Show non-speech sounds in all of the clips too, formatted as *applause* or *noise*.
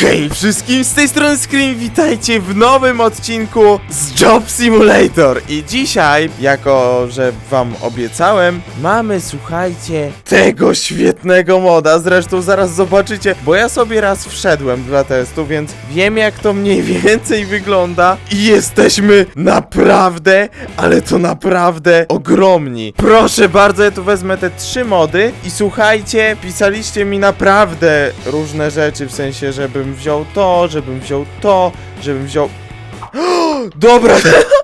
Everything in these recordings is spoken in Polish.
Hej wszystkim, z tej strony Scream, witajcie w nowym odcinku z Job Simulator. I dzisiaj, jako że wam obiecałem, mamy, słuchajcie, tego świetnego moda. Zresztą zaraz zobaczycie, bo ja sobie raz wszedłem dla testu, więc wiem jak to mniej więcej wygląda. I jesteśmy naprawdę, ale to naprawdę ogromni. Proszę bardzo, ja tu wezmę te trzy mody. I słuchajcie, pisaliście mi naprawdę różne rzeczy, w sensie, żebym wziął to, żebym wziął to, żebym wziął... *gasps* Dobra,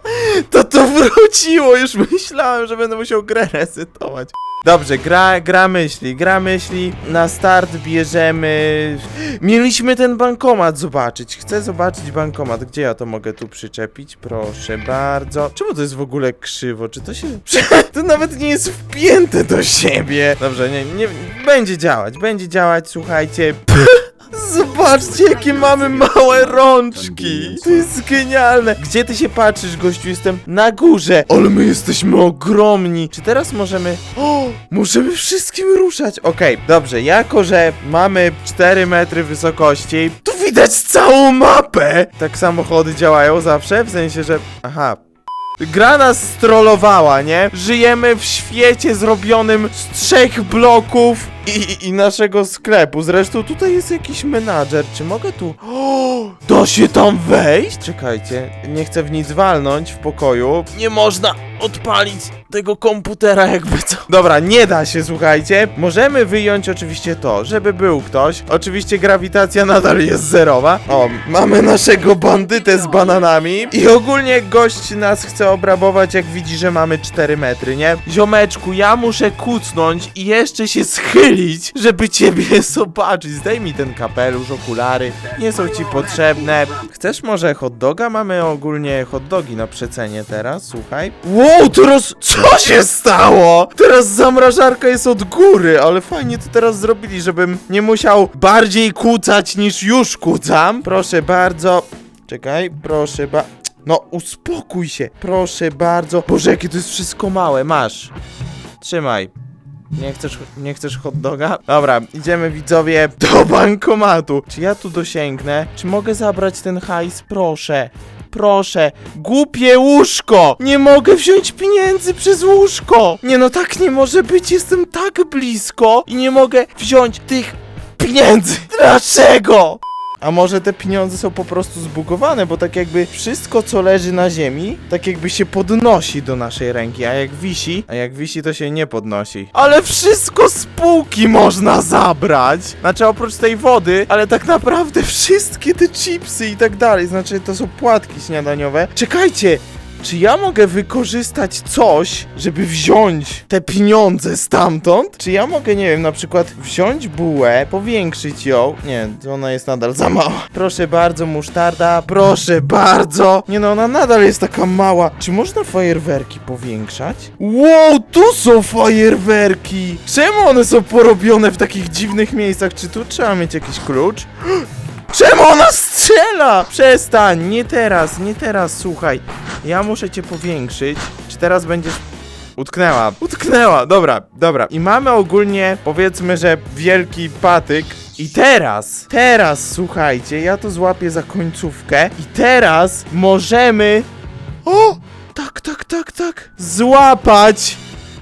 *laughs* to to wróciło, już myślałem, że będę musiał grę resetować. Dobrze, gra, gra myśli, gra myśli, na start bierzemy... Mieliśmy ten bankomat zobaczyć, chcę zobaczyć bankomat, gdzie ja to mogę tu przyczepić? Proszę bardzo. Czemu to jest w ogóle krzywo? Czy to się... *laughs* To nawet nie jest wpięte do siebie. Dobrze, nie, nie, będzie działać, będzie działać, słuchajcie. *laughs* Zobaczcie, jakie mamy małe rączki! To jest genialne! Gdzie ty się patrzysz, gościu? Jestem na górze! Ale my jesteśmy ogromni! Czy teraz możemy... O! Możemy wszystkim ruszać! Okej, dobrze, jako że mamy 4 metry wysokości, tu widać całą mapę! Tak samochody działają zawsze, w sensie, że... Aha, Gra nas strollowała, nie? Żyjemy w świecie zrobionym z trzech bloków i, i naszego sklepu. Zresztą tutaj jest jakiś menadżer. Czy mogę tu... O, da się tam wejść? Czekajcie, nie chcę w nic walnąć w pokoju. Nie można odpalić tego komputera jakby co. Dobra, nie da się, słuchajcie. Możemy wyjąć oczywiście to, żeby był ktoś. Oczywiście grawitacja nadal jest zerowa. O, mamy naszego bandytę z bananami. I ogólnie gość nas chce obrabować, jak widzi, że mamy 4 metry, nie? Ziomeczku, ja muszę kucnąć i jeszcze się schylić, żeby ciebie zobaczyć. Zdejmij ten kapelusz, okulary. Nie są ci potrzebne. Chcesz może hot doga? Mamy ogólnie hot dogi na przecenie teraz, słuchaj. Wow, teraz co się stało? Teraz zamrażarka jest od góry, ale fajnie to teraz zrobili, żebym nie musiał bardziej kucać niż już kucam. Proszę bardzo. Czekaj, proszę ba... No, uspokój się. Proszę bardzo. Boże, jakie to jest wszystko małe. Masz. Trzymaj. Nie chcesz, nie chcesz hot doga? Dobra, idziemy widzowie do bankomatu. Czy ja tu dosięgnę? Czy mogę zabrać ten hajs? Proszę. Proszę, głupie łóżko! Nie mogę wziąć pieniędzy przez łóżko! Nie no, tak nie może być, jestem tak blisko i nie mogę wziąć tych pieniędzy! Dlaczego? A może te pieniądze są po prostu zbugowane, bo tak jakby wszystko co leży na ziemi, tak jakby się podnosi do naszej ręki, a jak wisi, a jak wisi to się nie podnosi. Ale wszystko z półki można zabrać! Znaczy oprócz tej wody, ale tak naprawdę wszystkie te chipsy i tak dalej, znaczy to są płatki śniadaniowe. Czekajcie! Czy ja mogę wykorzystać coś, żeby wziąć te pieniądze stamtąd? Czy ja mogę, nie wiem, na przykład wziąć bułę, powiększyć ją? Nie, ona jest nadal za mała. Proszę bardzo, musztarda, proszę bardzo. Nie no, ona nadal jest taka mała. Czy można fajerwerki powiększać? Wow, tu są fajerwerki! Czemu one są porobione w takich dziwnych miejscach? Czy tu trzeba mieć jakiś klucz? *gasps* Czemu ona strzela? Przestań, nie teraz, nie teraz, słuchaj. Ja muszę cię powiększyć. Czy teraz będziesz... Utknęła, utknęła, dobra, dobra. I mamy ogólnie, powiedzmy, że wielki patyk. I teraz, teraz, słuchajcie, ja to złapię za końcówkę. I teraz możemy... O! Tak, tak, tak, tak. Złapać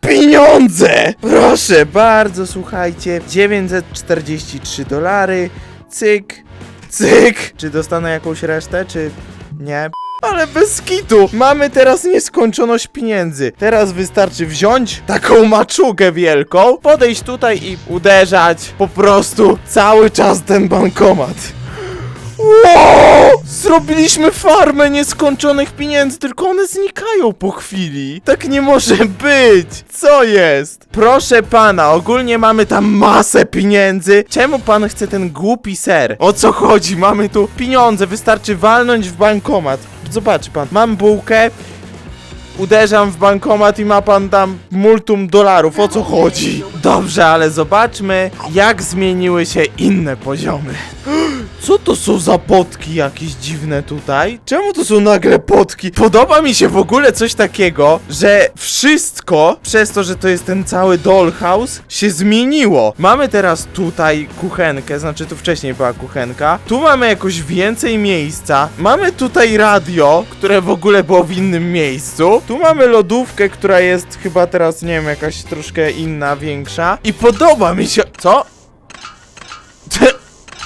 pieniądze! Proszę bardzo, słuchajcie. 943 dolary. Cyk, cyk. Czy dostanę jakąś resztę, czy nie? Ale bez kitu! Mamy teraz nieskończoność pieniędzy. Teraz wystarczy wziąć taką maczugę wielką, podejść tutaj i uderzać po prostu cały czas ten bankomat. Wow! Zrobiliśmy farmę nieskończonych pieniędzy, tylko one znikają po chwili. Tak nie może być! Co jest? Proszę pana, ogólnie mamy tam masę pieniędzy. Czemu pan chce ten głupi ser? O co chodzi? Mamy tu pieniądze, wystarczy walnąć w bankomat. Zobacz pan, mam bułkę, uderzam w bankomat i ma pan tam multum dolarów. O co chodzi? Dobrze, ale zobaczmy, jak zmieniły się inne poziomy. *gasps* Co to są za potki jakieś dziwne tutaj? Czemu to są nagle potki? Podoba mi się w ogóle coś takiego, że wszystko przez to, że to jest ten cały dollhouse się zmieniło. Mamy teraz tutaj kuchenkę, znaczy tu wcześniej była kuchenka. Tu mamy jakoś więcej miejsca. Mamy tutaj radio, które w ogóle było w innym miejscu. Tu mamy lodówkę, która jest chyba teraz, nie wiem, jakaś troszkę inna, większa. I podoba mi się... Co? *laughs*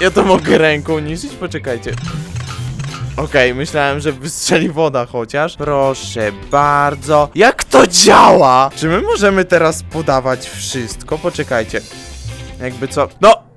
Ja to mogę ręką niszczyć? Poczekajcie. Okej, myślałem, że wystrzeli woda chociaż. Proszę bardzo. Jak to działa? Czy my możemy teraz podawać wszystko? Poczekajcie. Jakby co? No!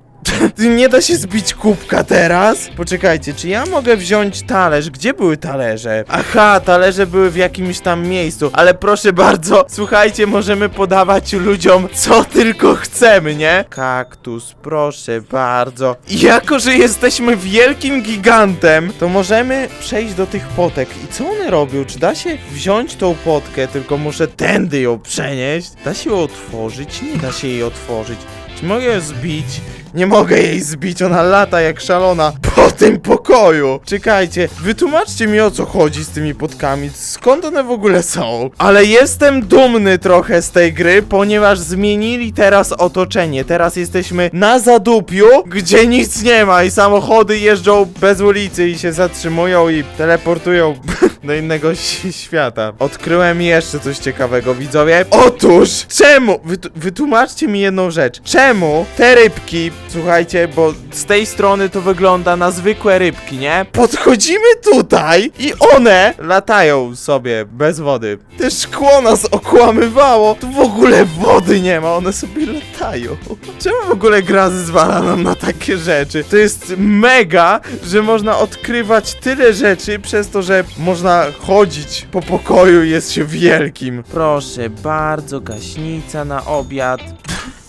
Nie da się zbić kubka teraz? Poczekajcie, czy ja mogę wziąć talerz? Gdzie były talerze? Aha, talerze były w jakimś tam miejscu, ale proszę bardzo, słuchajcie, możemy podawać ludziom co tylko chcemy, nie? Kaktus, proszę bardzo. Jako, że jesteśmy wielkim gigantem, to możemy przejść do tych potek. I co one robią? Czy da się wziąć tą potkę, tylko muszę tędy ją przenieść? Da się ją otworzyć? Nie da się jej otworzyć. Czy mogę ją zbić? Nie mogę jej zbić, ona lata jak szalona po tym pokoju. Czekajcie, wytłumaczcie mi o co chodzi z tymi potkami, skąd one w ogóle są. Ale jestem dumny trochę z tej gry, ponieważ zmienili teraz otoczenie. Teraz jesteśmy na zadupiu, gdzie nic nie ma i samochody jeżdżą bez ulicy i się zatrzymują i teleportują *laughs* do innego świata. Odkryłem jeszcze coś ciekawego, widzowie. Otóż, czemu? Wyt- wytłumaczcie mi jedną rzecz. Czemu te rybki, słuchajcie, bo z tej strony to wygląda na zwykłe rybki, nie? Podchodzimy tutaj i one latają sobie bez wody. Te szkło nas okłamywało. Tu w ogóle wody nie ma, one sobie latają. Czemu w ogóle gra zezwala nam na takie rzeczy? To jest mega, że można odkrywać tyle rzeczy przez to, że można chodzić po pokoju i jest się wielkim. Proszę bardzo, gaśnica na obiad.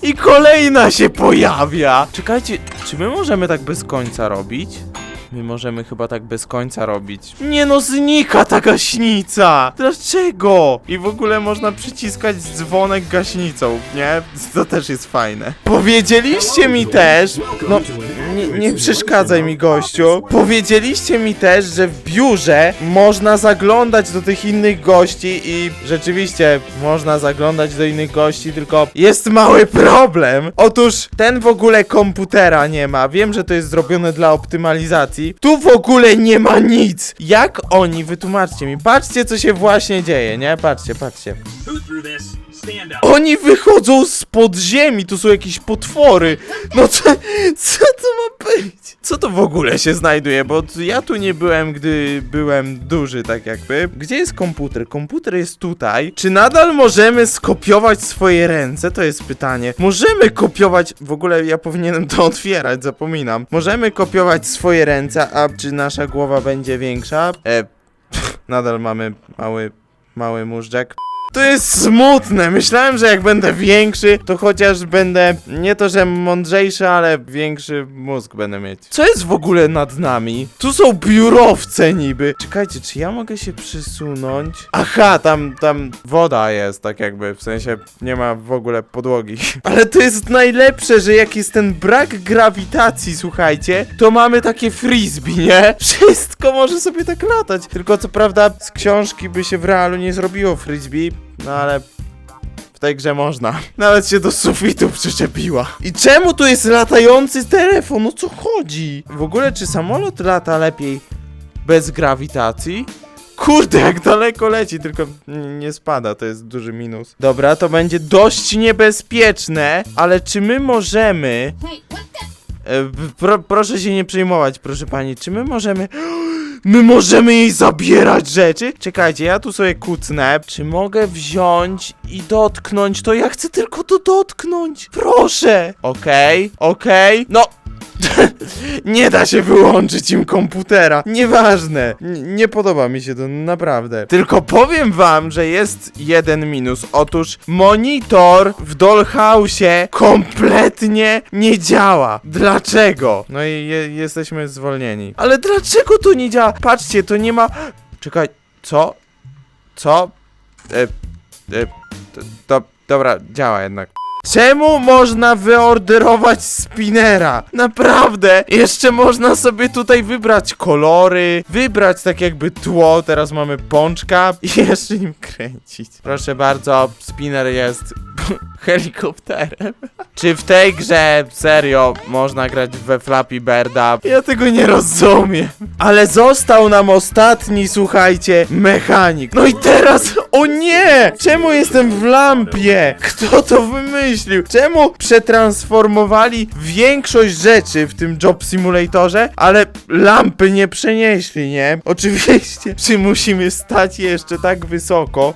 I kolejna się pojawia! Czekajcie, czy my możemy tak bez końca robić? My możemy chyba tak bez końca robić. Nie no, znika ta gaśnica! Dlaczego? I w ogóle można przyciskać dzwonek gaśnicą, nie? To też jest fajne. Powiedzieliście mi też, no nie, nie przeszkadzaj mi gościu. Powiedzieliście mi też, że w biurze można zaglądać do tych innych gości i rzeczywiście można zaglądać do innych gości, tylko jest mały problem. Otóż ten w ogóle komputera nie ma. Wiem, że to jest zrobione dla optymalizacji. Tu w ogóle nie ma nic. Jak oni, wytłumaczcie mi. Patrzcie, co się właśnie dzieje, nie? Patrzcie, patrzcie. Who threw this? Oni wychodzą z podziemi, tu są jakieś potwory. No co, co to ma być? Co to w ogóle się znajduje? Bo ja tu nie byłem, gdy byłem duży, tak jakby. Gdzie jest komputer? Komputer jest tutaj. Czy nadal możemy skopiować swoje ręce? To jest pytanie. Możemy kopiować, w ogóle ja powinienem to otwierać, zapominam. Możemy kopiować swoje ręce, a czy nasza głowa będzie większa? E, pff, nadal mamy mały, mały móżdżek. To jest smutne. Myślałem, że jak będę większy, to chociaż będę nie to, że mądrzejszy, ale większy mózg będę mieć. Co jest w ogóle nad nami? Tu są biurowce niby. Czekajcie, czy ja mogę się przysunąć? Aha, tam, tam woda jest, tak jakby, w sensie nie ma w ogóle podłogi. *laughs* Ale to jest najlepsze, że jak jest ten brak grawitacji, słuchajcie, to mamy takie frisbee, nie? *laughs* Wszystko może sobie tak latać. Tylko co prawda z książki by się w realu nie zrobiło frisbee, no ale w tej grze można. *laughs* Nawet się do sufitu przyczepiła. I czemu tu jest latający telefon? O co chodzi? W ogóle czy samolot lata lepiej bez grawitacji? Kurde, jak daleko leci, tylko nie spada, to jest duży minus. Dobra, to będzie dość niebezpieczne, ale czy my możemy... E, Pro, proszę się nie przejmować, proszę pani. Czy my możemy. My możemy jej zabierać rzeczy? Czekajcie, ja tu sobie kucnę. Czy mogę wziąć i dotknąć to? Ja chcę tylko to dotknąć. Proszę. Okej, okej. No. Nie da się wyłączyć im komputera. Nieważne. N nie podoba mi się to naprawdę. Tylko powiem wam, że jest jeden minus. Otóż monitor w Dollhouse'ie kompletnie nie działa. Dlaczego? No i je jesteśmy zwolnieni. Ale dlaczego to nie działa? Patrzcie, to nie ma... Czekaj, co? Co? E, e, dobra, działa jednak. Czemu można wyorderować spinera? Naprawdę! Jeszcze można sobie tutaj wybrać kolory, wybrać tak jakby tło, teraz mamy pączka i *laughs* jeszcze nim kręcić. Proszę bardzo, spinner jest *laughs* helikopterem. Czy w tej grze serio można grać we Flappy Birda? Ja tego nie rozumiem. Ale został nam ostatni, słuchajcie, mechanik. No i teraz, o nie! Czemu jestem w lampie? Kto to wymyślił? Czemu przetransformowali większość rzeczy w tym Job Simulatorze, ale lampy nie przenieśli, nie? Oczywiście, czy musimy stać jeszcze tak wysoko?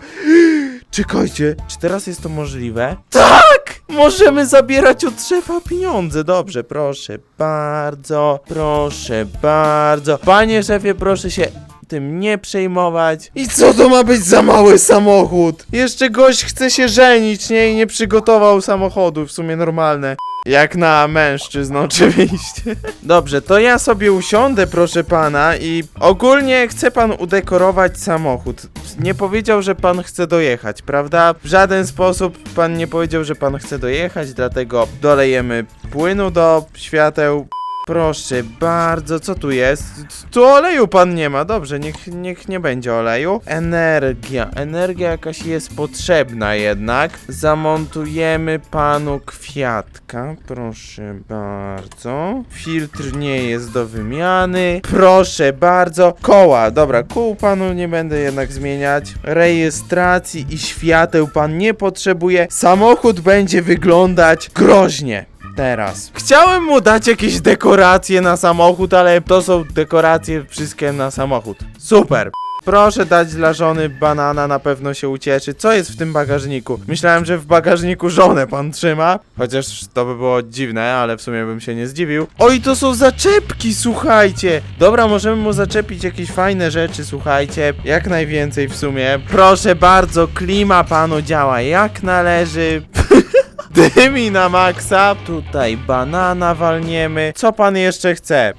Czekajcie, czy teraz jest to możliwe? Tak! Możemy zabierać od szefa pieniądze. Dobrze, proszę bardzo, proszę bardzo. Panie szefie, proszę się tym nie przejmować. I co to ma być za mały samochód? Jeszcze gość chce się żenić, nie? I nie przygotował samochodu, w sumie normalne. Jak na mężczyzn, *laughs* oczywiście. Dobrze, to ja sobie usiądę, proszę pana, i ogólnie chce pan udekorować samochód. Nie powiedział, że pan chce dojechać, prawda? W żaden sposób pan nie powiedział, że pan chce dojechać, dlatego dolejemy płynu do świateł. Proszę bardzo, co tu jest? Tu oleju pan nie ma, dobrze, niech, niech nie będzie oleju. Energia, energia jakaś jest potrzebna jednak. Zamontujemy panu kwiatka, proszę bardzo. Filtr nie jest do wymiany, proszę bardzo. Koła, dobra, kół panu nie będę jednak zmieniać. Rejestracji i świateł pan nie potrzebuje. Samochód będzie wyglądać groźnie teraz. Chciałem mu dać jakieś dekoracje na samochód, ale to są dekoracje wszystkie na samochód. Super. Proszę dać dla żony banana, na pewno się ucieszy. Co jest w tym bagażniku? Myślałem, że w bagażniku żonę pan trzyma. Chociaż to by było dziwne, ale w sumie bym się nie zdziwił. Oj, to są zaczepki, słuchajcie. Dobra, możemy mu zaczepić jakieś fajne rzeczy, słuchajcie. Jak najwięcej w sumie. Proszę bardzo, klima panu działa jak należy. *laughs* Dymi na maksa. Tutaj banana walniemy. Co pan jeszcze chce?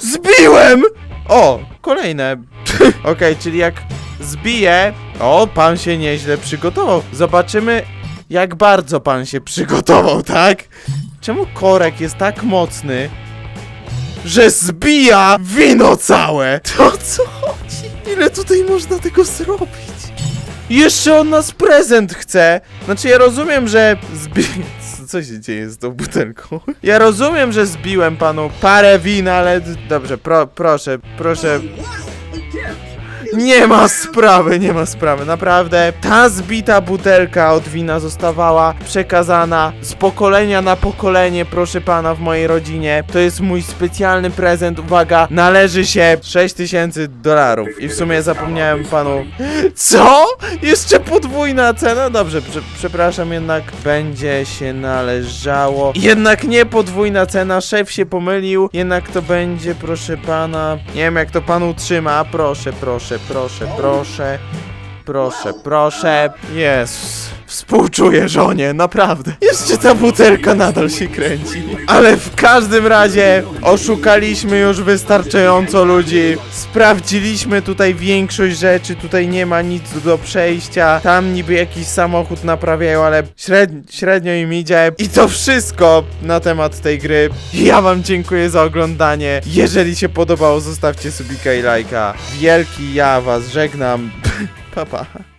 Zbiłem! O, kolejne. *laughs* Okej, czyli jak zbiję... O, pan się nieźle przygotował. Zobaczymy, jak bardzo pan się przygotował, tak? Czemu korek jest tak mocny, że zbija wino całe? To co chodzi? Ile tutaj można tego zrobić? Jeszcze on nas prezent chce. Znaczy ja rozumiem, że zbi... *laughs* Co się dzieje z tą butelką? Ja rozumiem, że zbiłem panu parę win, ale dobrze, pro, proszę, proszę. Nie ma sprawy, nie ma sprawy, naprawdę. Ta zbita butelka od wina zostawała przekazana z pokolenia na pokolenie, proszę pana, w mojej rodzinie. To jest mój specjalny prezent, uwaga, należy się 6000 dolarów. I w sumie zapomniałem panu. Co? Jeszcze podwójna cena? Dobrze, prze, przepraszam, jednak będzie się należało. Jednak nie podwójna cena, szef się pomylił. Jednak to będzie, proszę pana. Nie wiem, jak to pan utrzyma. Proszę, proszę, proszę, proszę. Proszę, proszę. Jezus. Współczuję żonie, naprawdę. Jeszcze ta butelka nadal się kręci. Ale w każdym razie oszukaliśmy już wystarczająco ludzi. Sprawdziliśmy tutaj większość rzeczy. Tutaj nie ma nic do przejścia. Tam niby jakiś samochód naprawiają, ale średnio, średnio im idzie. I to wszystko na temat tej gry. Ja wam dziękuję za oglądanie. Jeżeli się podobało, zostawcie subika i lajka. Wielki ja was żegnam. *laughs* pa pa.